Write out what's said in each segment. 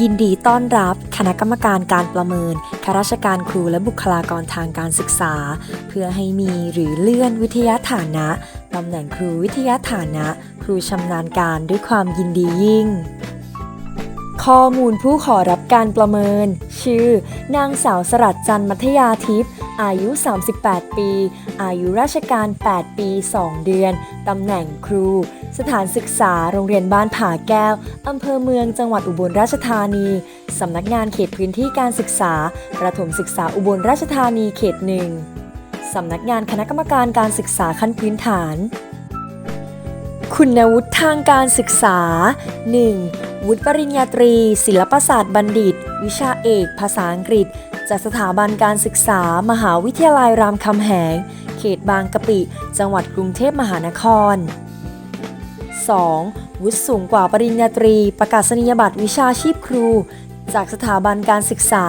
ยินดีต้อนรับคณะกรรมการการประเมินข้าราชการครูและบุคลากรทางการศึกษา เพื่อให้มีหรือเลื่อนวิทยาฐานะตำแหน่งครูวิทยาฐานะ ครูชำนาญการด้วยความยินดียิ่ง ข้อมูลผู้ขอรับการประเมิน ชื่อ นางสาวสรัตจันทร์มัธยาทิพย์อายุ 38 ปี อายุราชการ 8 ปี 2 เดือน ตำแหน่งครู สถานศึกษา โรงเรียนบ้านผาแก้ว อำเภอเมือง จังหวัดอุบลราชธานี สำนักงานเขตพื้นที่การศึกษา ประถมศึกษาอุบลราชธานีเขตหนึ่ง สำนักงานคณะกรรมการการศึกษาขั้นพื้นฐาน คุณวุฒิทางการศึกษา 1. วุฒิปริญญาตรี ศิลปศาสตร์บัณฑิต วิชาเอก ภาษาอังกฤษ จากสถาบันการศึกษา มหาวิทยาลัยรามคำแหง เขตบางกะปิ จังหวัดกรุงเทพมหานคร 2. วุฒิสูงกว่าปริญญาตรี ประกาศนียบัตรวิชาชีพครู จากสถาบันการศึกษา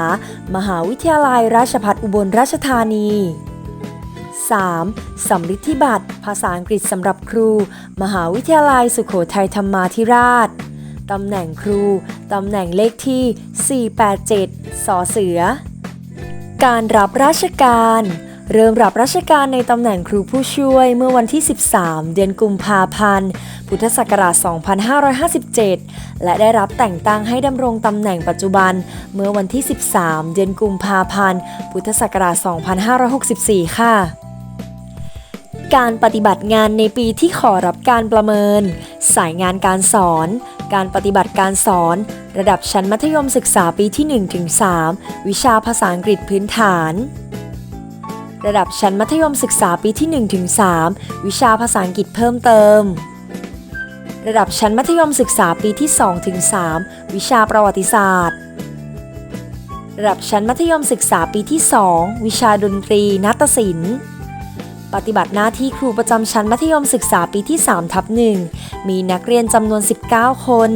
มหาวิทยาลัยราชภัฏอุบลราชธานี 3. สำริดที่บัตร ภาษาอังกฤษสำหรับครู มหาวิทยาลัยสุโขทัยธรรมาธิราช ตำแหน่งครู ตำแหน่งเลขที่ 487 สอเสือ การรับราชการ เริ่มรับราชการในตำแหน่งครูผู้ช่วยเมื่อวันที่ 13 เดือนกุมภาพันธ์ พุทธศักราช 2557 และได้รับแต่งตั้งให้ดำรงตำแหน่งปัจจุบัน เมื่อวันที่ 13 เดือนกุมภาพันธ์ พุทธศักราช 2564 ค่ะการปฏิบัติงานในปีที่ขอรับการประเมิน สายงานการสอน การปฏิบัติการสอน ระดับชั้นมัธยมศึกษาปีที่ 1-3 วิชาภาษาอังกฤษพื้นฐาน ระดับชั้นมัธยมศึกษาปีที่ 1-3 วิชาภาษาอังกฤษเพิ่มเติม ระดับชั้นมัธยมศึกษาปีที่ 2-3 วิชาประวัติศาสตร์ ระดับชั้นมัธยมศึกษาปีที่ 2 วิชาดนตรี นาฏศิลป์ ปฏิบัติหน้าที่ครูประจำชั้นมัธยมศึกษาปีที่ 3 ทับ 1 มีนักเรียนจำนวน 19 คน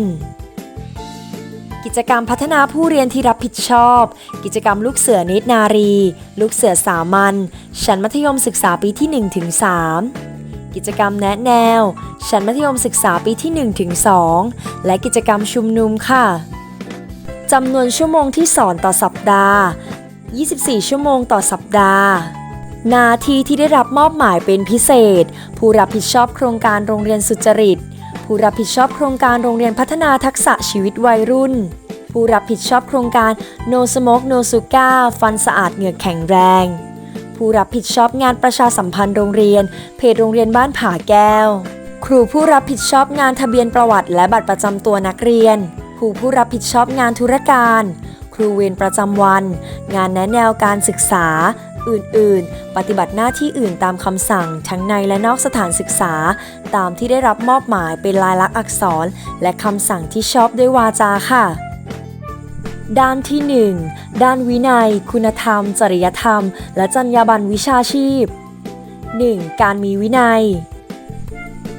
กิจกรรมพัฒนาผู้เรียนที่รับผิดชอบ กิจกรรมลูกเสือนตรนารี ลูกเสือสามัญ ชั้นมัธยมศึกษาปีที่1ถึง3กิจกรรมแนะแนว ชั้นมัธยมศึกษาปีที่1ถึง2และกิจกรรมชุมนุมค่ะจำนวนชั่วโมงที่สอนต่อสัปดาห์ 24 ชั่วโมงต่อสัปดาห์ น้าที่ที่ได้รับมอบหมายเป็นพิเศษ ผู้รับผิดชอบโครงการโรงเรียนสุจริต ผู้รับผิดชอบโครงการโรงเรียนพัฒนาทักษะชีวิตวัยรุ่น ผู้รับผิดชอบโครงการ No Smoke No Sugar ฟันสะอาดเหงือกแข็งแรง ผู้รับผิดชอบงานประชาสัมพันธ์โรงเรียน เพจโรงเรียนบ้านผาแก้ว ครูผู้รับผิดชอบงานทะเบียนประวัติ และบัตรประจำตัวนักเรียนครูผู้รับผิดชอบงานธุรการ ครูเวรประจำวัน งานแนะแนวการศึกษา อื่น ๆ ปฏิบัติหน้าที่อื่นตามคำสั่ง ทั้งในและนอกสถานศึกษา ตามที่ได้รับมอบหมายเป็นลายลักษณ์อักษร และคำสั่งที่ชอบด้วยวาจาค่ะด้านที่ 1 ด้านวินัย คุณธรรม จริยธรรม และจรรยาบรรณวิชาชีพ 1. การมีวินัย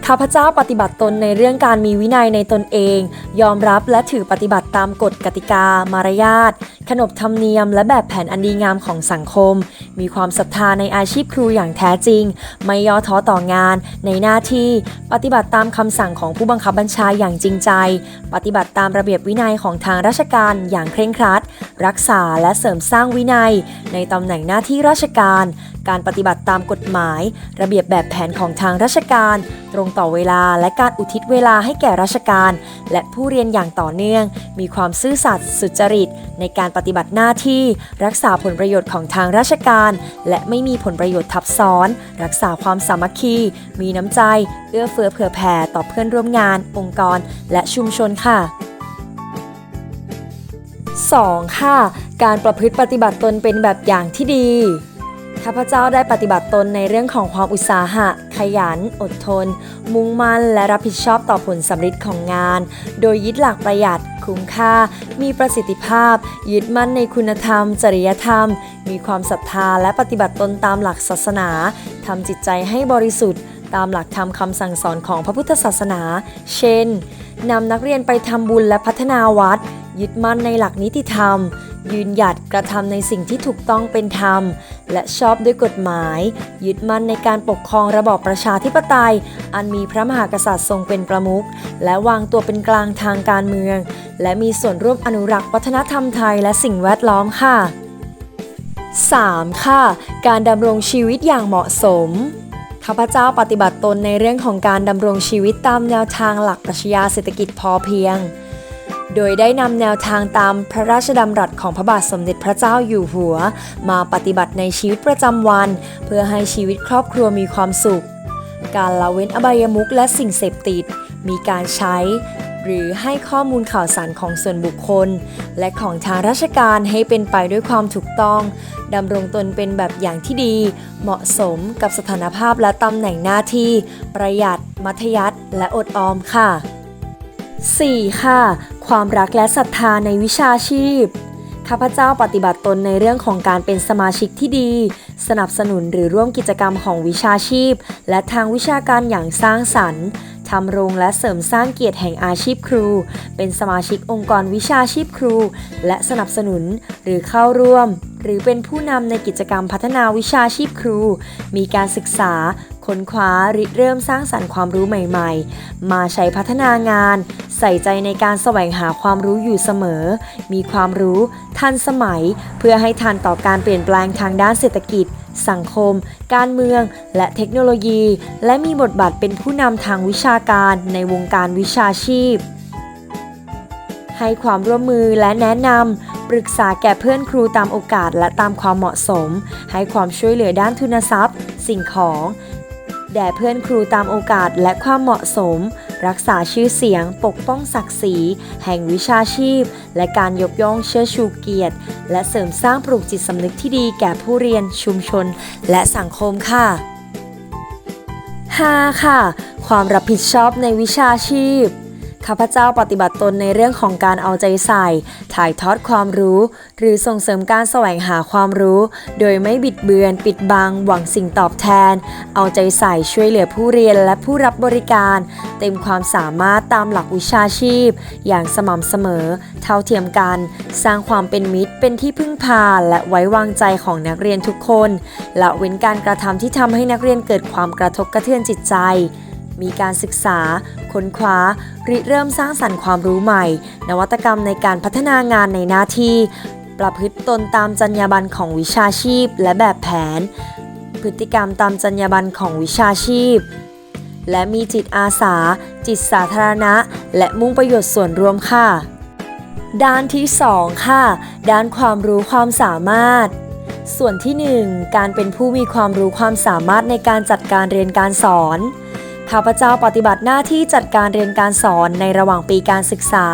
ข้าพเจ้าปฏิบัติตนในเรื่องการมีวินัยในตนเอง ยอมรับและถือปฏิบัติตามกฎกติกา มารยาท ขนบธรรมเนียม และแบบแผนอันดีงามของสังคม มีความศรัทธาในอาชีพครูอย่างแท้จริง ไม่ย่อท้อต่องาน ในหน้าที่ปฏิบัติตามคำสั่งของผู้บังคับบัญชาอย่างจริงใจ ปฏิบัติตามระเบียบวินัยของทางราชการอย่างเคร่งครัด รักษาและเสริมสร้างวินัย ในตำแหน่งหน้าที่ราชการ การปฏิบัติตามกฎหมาย ระเบียบแบบแผนของทางราชการ ตรงต่อเวลาและการอุทิศเวลาให้แก่ราชการ และผู้เรียนอย่างต่อเนื่อง มีความซื่อสัตย์สุจริต ในการปฏิบัติหน้าที่ รักษาผลประโยชน์ของทางราชการ และไม่มีผลประโยชน์ทับซ้อน รักษาความสามัคคี มีน้ำใจ เอื้อเฟื้อเผื่อแผ่ต่อเพื่อนร่วมงาน องค์กร และชุมชนค่ะ 2. ค่ะ การประพฤติปฏิบัติตนเป็นแบบอย่างที่ดี ข้าพเจ้าได้ปฏิบัติตนในเรื่องของความอุตสาหะ ขยัน อดทน มุ่งมั่น และรับผิดชอบต่อผลสำฤทธิ์ของงาน โดยยึดหลักประหยัด คุ้มค่า มีประสิทธิภาพ ยึดมั่นในคุณธรรม จริยธรรม มีความศรัทธาและปฏิบัติตนตามหลักศาสนาทำจิตใจให้บริสุทธิ์ ตามหลักธรรมคำสั่งสอนของพระพุทธศาสนา เช่นนำนักเรียนไปทำบุญและพัฒนาวัด ยึดมั่นในหลักนิติธรรม ยืนหยัดกระทำในสิ่งที่ถูกต้องเป็นธรรม และชอบด้วยกฎหมาย ยึดมั่นในการปกครองระบอบประชาธิปไตย อันมีพระมหากษัตริย์ทรงเป็นประมุขและวางตัวเป็นกลางทางการเมือง และมีส่วนร่วมอนุรักษ์วัฒนธรรมไทยและสิ่งแวดล้อมค่ะ 3. ค่ะ การดำรงชีวิตอย่างเหมาะสมข้าพเจ้าปฏิบัติตนในเรื่องของการดำรงชีวิตตามแนวทางหลักปรัชญาเศรษฐกิจพอเพียง โดยได้นำแนวทางตามพระราชดำรัสของพระบาทสมเด็จพระเจ้าอยู่หัว มาปฏิบัติในชีวิตประจำวัน เพื่อให้ชีวิตครอบครัวมีความสุข การละเว้นอบายมุขและสิ่งเสพติด มีการใช้ หรือให้ข้อมูลข่าวสารของส่วนบุคคล และของทางราชการให้เป็นไปด้วยความถูกต้องดำรงตนเป็นแบบอย่างที่ดี เหมาะสมกับสถานภาพและตำแหน่งหน้าที่ ประหยัด มัธยัติและอดออมค่ะ 4. ค่ะ ความรักและศรัทธาในวิชาชีพ ข้าพเจ้าปฏิบัติตนในเรื่องของการเป็นสมาชิกที่ดี สนับสนุนหรือร่วมกิจกรรมของวิชาชีพ และทางวิชาการอย่างสร้างสรรค์ทำรงและเสริมสร้างเกียรติแห่งอาชีพครู เป็นสมาชิกองค์กรวิชาชีพครู และสนับสนุนหรือเข้าร่วม หรือเป็นผู้นำในกิจกรรมพัฒนาวิชาชีพครู มีการศึกษา ค้นคว้าริเริ่มสร้างสรรค์ความรู้ใหม่ๆ มาใช้พัฒนางาน ใส่ใจในการแสวงหาความรู้อยู่เสมอ มีความรู้ทันสมัย เพื่อให้ทันต่อการเปลี่ยนแปลงทางด้านเศรษฐกิจ สังคม การเมือง และเทคโนโลยี และมีบทบาทเป็นผู้นำทางวิชาการในวงการวิชาชีพ ให้ความร่วมมือและแนะนำปรึกษาแก่เพื่อนครูตามโอกาสและตามความเหมาะสม ให้ความช่วยเหลือด้านทุนทรัพย์ สิ่งของ แด่เพื่อนครูตามโอกาสและความเหมาะสม รักษาชื่อเสียง ปกป้องศักดิ์ศรี แห่งวิชาชีพ และการยกย่องเชิดชูเกียรติ และเสริมสร้างปลูกจิตสำนึกที่ดีแก่ผู้เรียนชุมชน และสังคมค่ะ 5. ค่ะ ความรับผิดชอบในวิชาชีพ ข้าพเจ้าปฏิบัติตนในเรื่องของการเอาใจใส่ ถ่ายทอดความรู้ หรือส่งเสริมการแสวงหาความรู้ โดยไม่บิดเบือน ปิดบัง หวังสิ่งตอบแทน เอาใจใส่ช่วยเหลือผู้เรียนและผู้รับบริการ เต็มความสามารถตามหลักวิชาชีพ อย่างสม่ำเสมอ เท่าเทียมกัน สร้างความเป็นมิตรเป็นที่พึ่งพาและไว้วางใจของนักเรียนทุกคนละเว้นการกระทำที่ทำให้นักเรียนเกิดความกระทบกระเทือนจิตใจ มีการศึกษา ค้นคว้า ริเริ่มสร้างสรรค์ความรู้ใหม่ นวัตกรรมในการพัฒนางานในหน้าที่ ประพฤติตนตามจรรยาบรรณของวิชาชีพ และแบบแผน พฤติกรรมตามจรรยาบรรณของวิชาชีพ และมีจิตอาสา จิตสาธารณะ และมุ่งประโยชน์ส่วนรวมค่ะ ด้านที่ 2 ค่ะ ด้านความรู้ความสามารถส่วนที่ 1 การเป็นผู้มีความรู้ความสามารถในการจัดการเรียนการสอน ข้าพเจ้าปฏิบัติหน้าที่จัดการเรียนการสอนในระหว่างปีการศึกษา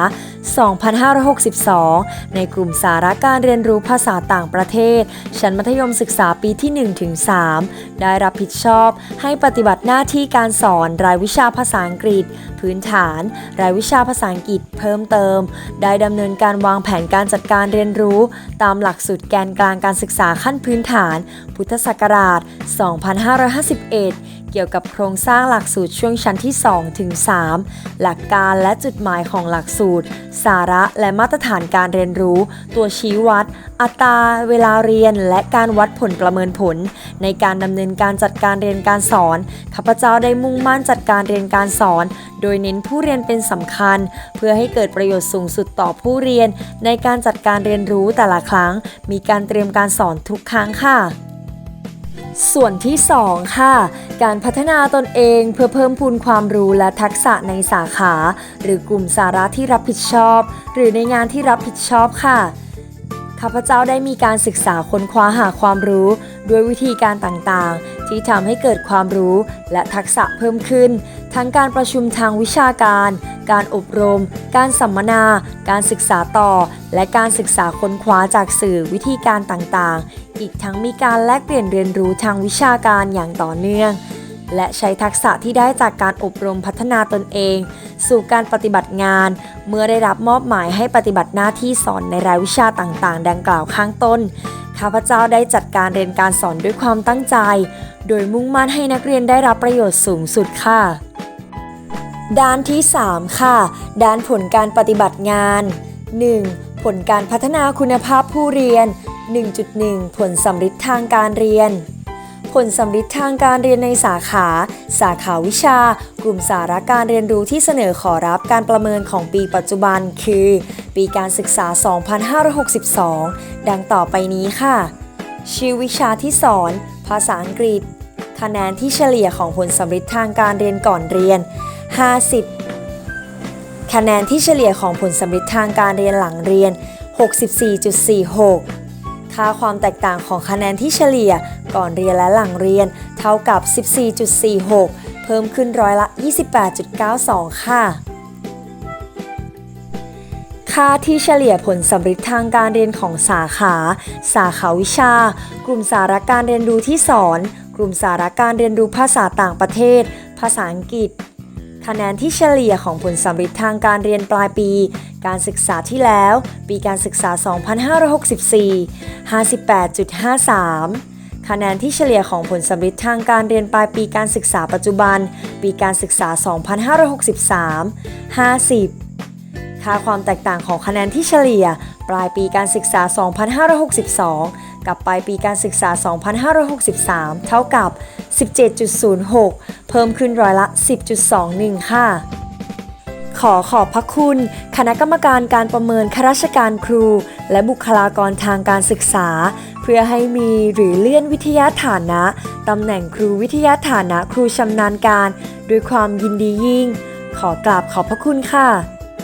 2562 ในกลุ่มสาระการเรียนรู้ภาษาต่างประเทศ ชั้นมัธยมศึกษาปีที่ 1-3 ได้รับผิดชอบให้ปฏิบัติหน้าที่การสอนรายวิชาภาษาอังกฤษ พื้นฐาน รายวิชาภาษาอังกฤษเพิ่มเติม ได้ดำเนินการวางแผนการจัดการเรียนรู้ ตามหลักสูตรแกนกลางการศึกษาขั้นพื้นฐาน พุทธศักราช 2551 เกี่ยวกับโครงสร้างหลักสูตรช่วงชั้นที่ 2 ถึง 3 หลักการและจุดหมายของหลักสูตร สาระและมาตรฐานการเรียนรู้ ตัวชี้วัด อัตราเวลาเรียน และการวัดผลประเมินผล ในการดำเนินการจัดการเรียนการสอนข้าพเจ้าได้มุ่งมั่นจัดการเรียนการสอน โดยเน้นผู้เรียนเป็นสำคัญ เพื่อให้เกิดประโยชน์สูงสุดต่อผู้เรียน ในการจัดการเรียนรู้แต่ละครั้ง มีการเตรียมการสอนทุกครั้งค่ะ ส่วนที่ 2 ค่ะ การพัฒนาตนเองเพื่อเพิ่มพูนความรู้และทักษะในสาขา หรือกลุ่มสาระที่รับผิดชอบ หรือในงานที่รับผิดชอบค่ะข้าพเจ้าได้มีการศึกษาค้นคว้าหาความรู้ ด้วยวิธีการต่างๆ ที่ทำให้เกิดความรู้และทักษะเพิ่มขึ้น ทั้งการประชุมทางวิชาการ การอบรม การสัมมนา การศึกษาต่อ และการศึกษาค้นคว้าจากสื่อวิธีการต่างๆ อีกทั้งมีการแลกเปลี่ยนเรียนรู้ทางวิชาการอย่างต่อเนื่อง และใช้ทักษะที่ได้จากการอบรมพัฒนาตนเอง สู่การปฏิบัติงาน เมื่อได้รับมอบหมายให้ปฏิบัติหน้าที่สอนในรายวิชาต่างๆ ดังกล่าวข้างต้นข้าพเจ้าได้จัดการเรียนการสอนด้วยความตั้งใจ โดยมุ่งมั่นให้นักเรียนได้รับประโยชน์สูงสุดค่ะ ด้านที่ 3 ค่ะ ด้านผลการปฏิบัติงาน 1. ผลการพัฒนาคุณภาพผู้เรียน 1.1 ผลสำฤทธิ์ทางการเรียน ผลสำฤทธิ์ทางการเรียนในสาขา สาขาวิชา กลุ่มสาระการเรียนรู้ที่เสนอขอรับการประเมินของปีปัจจุบัน คือ ปีการศึกษา 2562 ดังต่อไปนี้ค่ะ ชื่อวิชาที่สอน ภาษาอังกฤษ คะแนนที่เฉลี่ยของผลสำฤทธิ์ทางการเรียนก่อนเรียน 50 คะแนนที่เฉลี่ยของผลสำฤทธิ์ทางการเรียนหลังเรียน 64.46 ค่าความแตกต่างของคะแนนที่เฉลี่ยก่อนเรียนและหลังเรียน เท่ากับ 14.46 เพิ่มขึ้นร้อยละ 28.92 ค่ะค่าที่เฉลี่ยผลสำฤทธิ์ทางการเรียนของสาขา สาขาวิชา กลุ่มสาระการเรียนรู้ที่สอน กลุ่มสาระการเรียนรู้ภาษาต่างประเทศ ภาษาอังกฤษ คะแนนที่เฉลี่ยของผลสำฤทธิ์ทางการเรียนปลายปี การศึกษาที่แล้ว ปีการศึกษา 2564 58.53 คะแนนที่เฉลี่ยของผลสำฤทธิ์ทางการเรียนปลายปีการศึกษาปัจจุบัน ปีการศึกษา 2563 50 ค่าความแตกต่างของคะแนนที่เฉลี่ย ปลายปีการศึกษา 2562 กับปลายปีการศึกษา 2563 เท่ากับ 17.06 เพิ่มขึ้นร้อยละ 10.21 ค่ะขอขอบพระคุณ คณะกรรมการการประเมินข้าราชการครู และบุคลากรทางการศึกษา เพื่อให้มีหรือเลื่อนวิทยาฐานะตำแหน่งครูวิทยาฐานะครูชำนาญการ ด้วยความยินดียิ่ง ขอกราบขอบพระคุณค่ะ